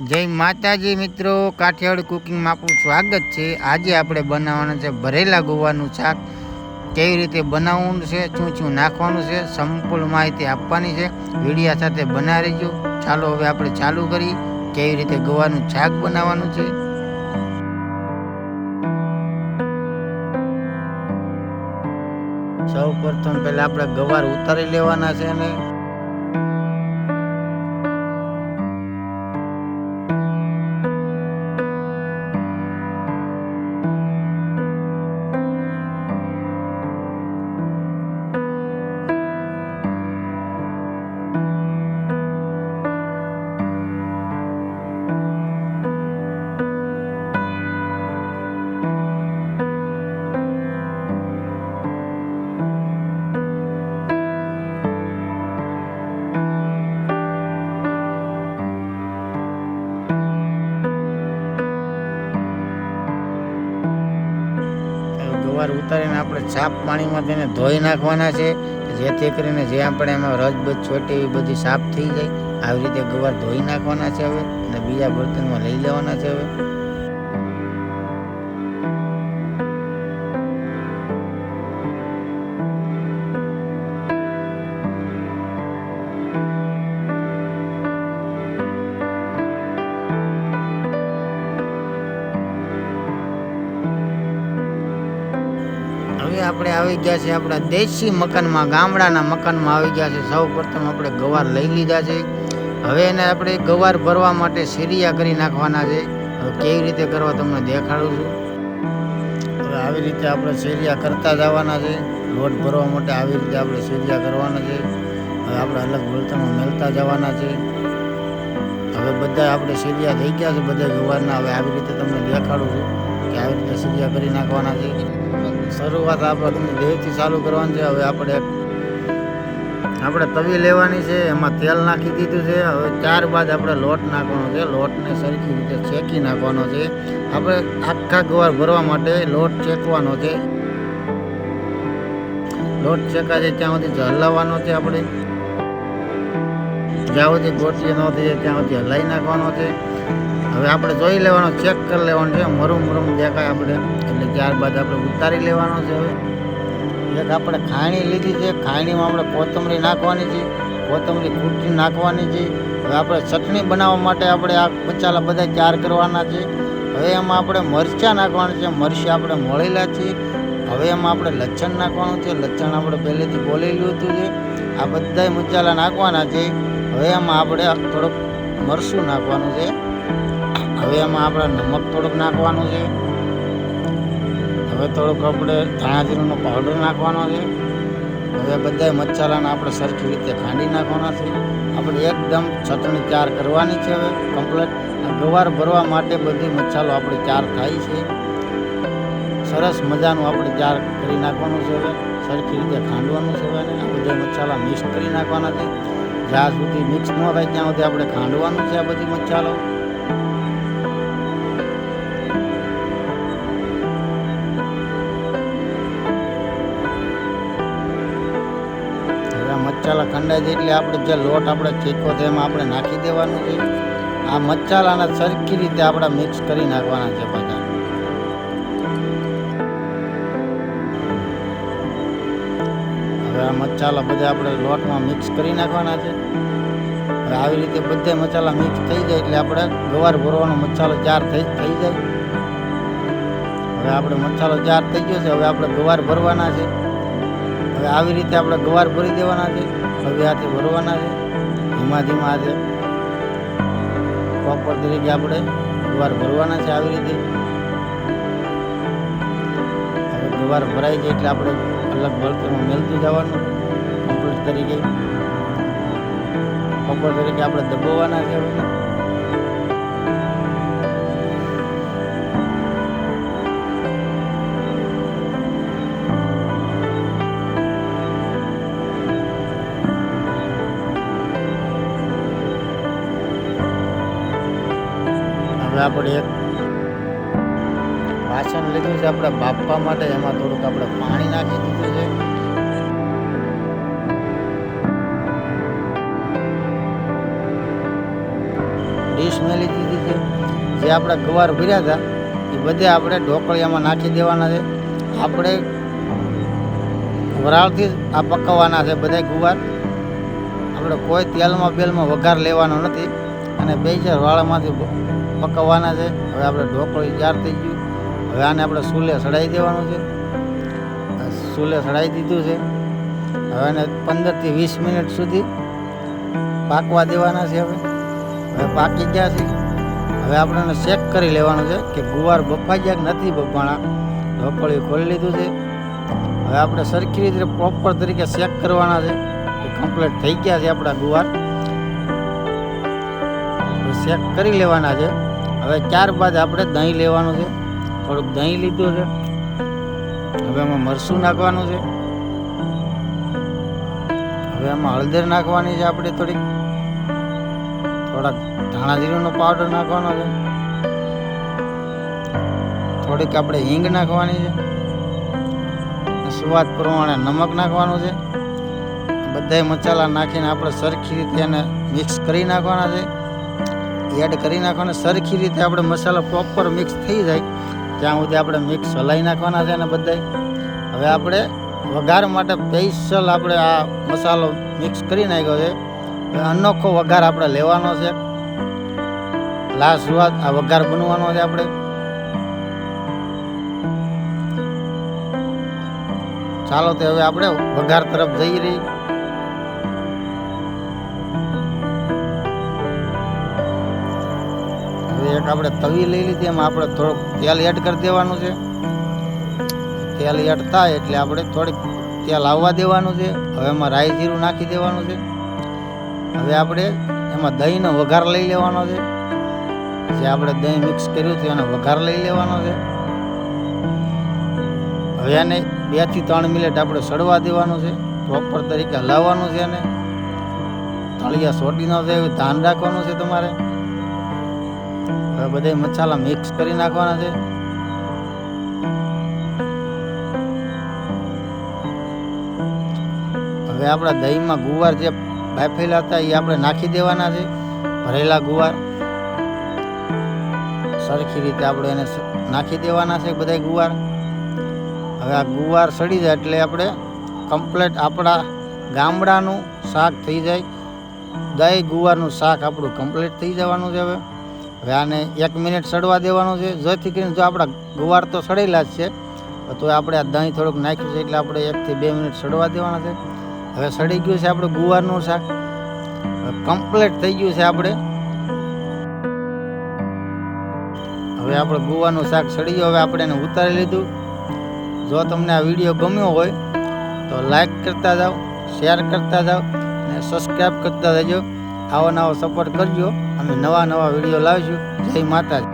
જય માતાજી મિત્રો, કાઠિયાવાડી કુકિંગમાં આપણું સ્વાગત છે. આજે આપણે બનાવવાનું છે ભરેલા ગોવાનું શાક. કેવી રીતે બનાવવાનું છે, શું શું નાખવાનું છે, સંપૂર્ણ માહિતી આપવાની છે. વિડીયા સાથે બનાવી રહેજો. ચાલો હવે આપણે ચાલુ કરી કેવી રીતે ગોવાનું શાક બનાવવાનું છે. સૌ પ્રથમ પહેલાં આપણે ગવાર ઉતારી લેવાના છે અને ગવાર ઉતારીને આપણે સાફ પાણીમાં તેને ધોઈ નાખવાના છે જેથી કરીને જે આપણે એમાં રજબજ છોટી એવી બધી સાફ થઈ જાય, આવી રીતે ગવાર ધોઈ નાખવાના છે હવે, અને બીજા બર્તનમાં લઈ લેવાના છે હવે. હવે આપણે આવી ગયા છે આપણા દેશી મકાનમાં, ગામડાના મકાનમાં આવી ગયા છે સૌ પ્રથમ આપણે ગવાર લઈ લીધા છે. હવે એને આપણે ગવાર ભરવા માટે શેરિયા કરી નાખવાના છે. હવે કેવી રીતે કરવા તમને દેખાડું છું. હવે આવી રીતે આપણે શેરિયા કરતા જવાના છે. લોટ ભરવા માટે આવી રીતે આપણે શેરિયા કરવાના છે. હવે આપણે અલગ બળતણમાં મેળતા જવાના છે. હવે બધા આપણે શેરિયા થઈ ગયા છે. બધા ગવારના. હવે આવી રીતે તમને દેખાડું છું કે આવી રીતે શેરિયા કરી નાખવાના છે. શરૂઆત આપણે દેહથી ચાલુ કરવાની છે. હવે આપણે આપણે તવી લેવાની છે, એમાં તેલ નાખી દીધું છે. હવે ત્યારબાદ આપણે લોટ નાખવાનો છે. લોટને સરખી રીતે શેકી નાખવાનો છે. આપણે આખા ગવાર ભરવા માટે લોટ શેકવાનો છે. લોટ શેકાય છે ત્યાં સુધી હલાવવાનો છે આપણે. જ્યાં સુધી ગોટી ન થઈ જાય ત્યાં સુધી હલાવી નાખવાનો છે. હવે આપણે જોઈ લેવાનો ચેક કરી લેવાનું છે. મરું મરું દેખાય આપણે. એટલે ત્યારબાદ આપણે ઉતારી લેવાનો છે હવે. એક આપણે ખાણી લીધી છે. ખાણીમાં આપણે કોથમરી નાખવાની છે. કોથમરી કૂટી નાખવાની છે. હવે આપણે ચટણી બનાવવા માટે આપણે આ મસાલા બધા તૈયાર કરવાના છે. હવે એમાં આપણે મરચાં નાખવાના છે. મરચાં આપણે મળેલા છે. હવે એમાં આપણે લચ્છણ નાખવાનું છે. લચ્છણ આપણે પહેલેથી બોલેલું હતું છે આ બધા મસાલા નાખવાના છે. હવે એમાં આપણે થોડુંક મરચું નાખવાનું છે. હવે એમાં આપણે નમક થોડુંક નાખવાનું છે. હવે થોડુંક આપણે ધાણા પાવડર નાખવાનો છે. હવે બધા મસાલાને આપણે સરખી રીતે ખાંડી નાખવાના છે. આપણે એકદમ ચટણી તૈયાર કરવાની છે હવે કમ્પ્લેટ ગવાર ભરવા માટે બધી મસાલો આપણે તૈયાર થાય છે. સરસ મજાનું આપણે તૈયાર કરી નાખવાનું છે હવે. સરખી રીતે ખાંડવાનું છે અને આ બધા મસાલા મિક્સ કરી નાખવાના છે. જ્યાં સુધી મિક્સ ન થાય ત્યાં સુધી આપણે ખાંડવાનું છે આ બધી મસાલો આ ખંડાય છે એટલે આપણે જે લોટ આપણે ચેકો છે એમાં આપણે નાખી દેવાનું છે. આ મચ્છાલાને સરખી રીતે આપણે મિક્સ કરી નાખવાના છે બધા. હવે આ મચ્છાલા બધા આપણે લોટમાં મિક્સ કરી નાખવાના છે. હવે આવી રીતે બધા મસાલા મિક્સ થઈ જાય એટલે આપણે ગવાર ભરવાનો મસાલો ચાર થઈ થઈ જાય. હવે આપણે મસાલો ચાર થઈ ગયો છે, હવે આપણે ગવાર ભરવાના છે. હવે આવી રીતે આપણે ગવાર ભરી દેવાના છે. હવે હાથે ભરવાના છે. ધીમા ધીમા હાથે પ્રોપર તરીકે આપણે ગવાર ભરવાના છે આવી રીતે. હવે ગવાર ભરાઈ જાય એટલે આપણે અલગ બળતણમાં મેલતું જવાનું. કમ્પ્લીટ તરીકે. પ્રોપર તરીકે આપણે દબાવવાના છે હવે. આપણે એક. વાસણ લીધું છે આપણે બાપા માટે, એમાં થોડુંક આપણે પાણી નાખી દીધું છે. ડીશ મેલી દીધી છે. જે આપણે ગવાર ભર્યા હતા, એ બધે આપણે ઢોકળિયામાં નાખી દેવાના છે. આપણે વરાળથી જ આ પકવવાના છે બધા ગુવાર. આપણે કોઈ તેલમાં બેલમાં વઘાર લેવાનો નથી. અને બે ચાર વાળામાંથી પકવવાના છે. હવે આપણે ઢોકળી તૈયાર થઈ ગયું. હવે આને આપણે સૂલે સડાઈ દેવાનું છે. સૂલે સડાઈ દીધું છે. હવે એને પંદરથી વીસ મિનિટ સુધી પાકવા દેવાના છે હવે. હવે પાકી ગયા છે. હવે આપણે ચેક કરી લેવાનું છે કે ગુવાર બફાઈ ગયા કે નથી બફાણા. ઢોકળી ખોલી લીધું છે. હવે આપણે સરખી રીતે પ્રોપર તરીકે ચેક કરવાના છે કે કમ્પ્લીટ થઈ ગયા છે આપણા ગુવાર. ચેક કરી લેવાના છે. હવે ત્યારબાદ આપણે દહીં લેવાનું છે. થોડુંક દહીં લીધું છે. હવે એમાં મરસું નાખવાનું છે. હવે એમાં હળદર નાખવાની છે આપણે થોડીક. થોડાક ધાણા જીરુંનો પાવડર નાખવાનો છે. થોડીક આપણે હિંગ નાખવાની છે. સ્વાદ પ્રમાણે નમક નાખવાનું છે. બધાય મસાલા નાખીને આપણે સરખી રીતે એને મિક્સ કરી નાખવાના છે. એડ કરી નાખવાના સરખી રીતે આપણે મસાલો પ્રોપર મિક્સ થઈ જાય, ત્યાં સુધી આપણે મિક્સ હલાવી નાખવાના છે અને બધાય. હવે આપણે વઘાર માટે સ્પેશિયલ આપણે આ મસાલો મિક્સ કરી નાખ્યો છે. અનોખો વઘાર આપણે લેવાનો છે. લાસ્ટ વાત આ વઘાર બનવાનો છે આપણે. ચાલો તો હવે આપણે વઘાર તરફ જઈ રહી. એક આપણે તવી લઈ લીધી, એમાં આપણે થોડુંક તેલ એડ કરી દેવાનું છે. તેલ એડ થાય એટલે આપણે થોડીક તેલ આવવા દેવાનું છે. હવે એમાં રાઈ જીરું નાખી દેવાનું છે. હવે આપણે એમાં દહીંનો વઘાર લઈ લેવાનો છે. જે આપણે દહીં મિક્સ કર્યું હતું, એનો વઘાર લઈ લેવાનો છે. હવે એને બેથી ત્રણ મિનિટ આપણે સડવા દેવાનું છે. પ્રોપર તરીકે હલાવવાનું છે એને. તળિયા ન થાય એવું ધ્યાન રાખવાનું છે તમારે. હવે બધા મસાલા મિક્સ કરી નાખવાના છે. હવે આપણા દહીંમાં ગુવાર જે બાફેલા હતા એ આપણે નાખી દેવાના છે, ભરેલા ગુવાર. સરખી રીતે આપણે એને નાખી દેવાના છે બધા ગુવાર. હવે આ ગુવાર સડી જાય એટલે આપણે કમ્પ્લેટ આપણા ગામડાનું શાક થઈ જાય. દહીં ગુવારનું શાક આપણું કમ્પ્લીટ થઈ જવાનું છે હવે. હવે આને એક મિનિટ સડવા દેવાનું છે. જેથી કરીને જો આપણા ગુવાર તો સડેલા જ છે, તો આપણે આ દહીં થોડુંક નાખ્યું છે એટલે આપણે એકથી બે મિનિટ સડવા દેવાના છે. હવે સડી ગયું છે આપણે ગુવારનું શાક. કમ્પ્લીટ થઈ ગયું છે આપણે. હવે આપણે ગુવાનું શાક સડી ગયું. હવે આપણે એને ઉતારી લીધું. જો તમને આ વીડિયો ગમ્યો હોય, તો લાઈક કરતા જાઓ શેર કરતા જાઓ, અને સબસ્ક્રાઈબ કરતા જજો આવો નવો સપોર્ટ કરજો. અમે નવા નવા વીડિયો લાવીશું. જય માતાજી.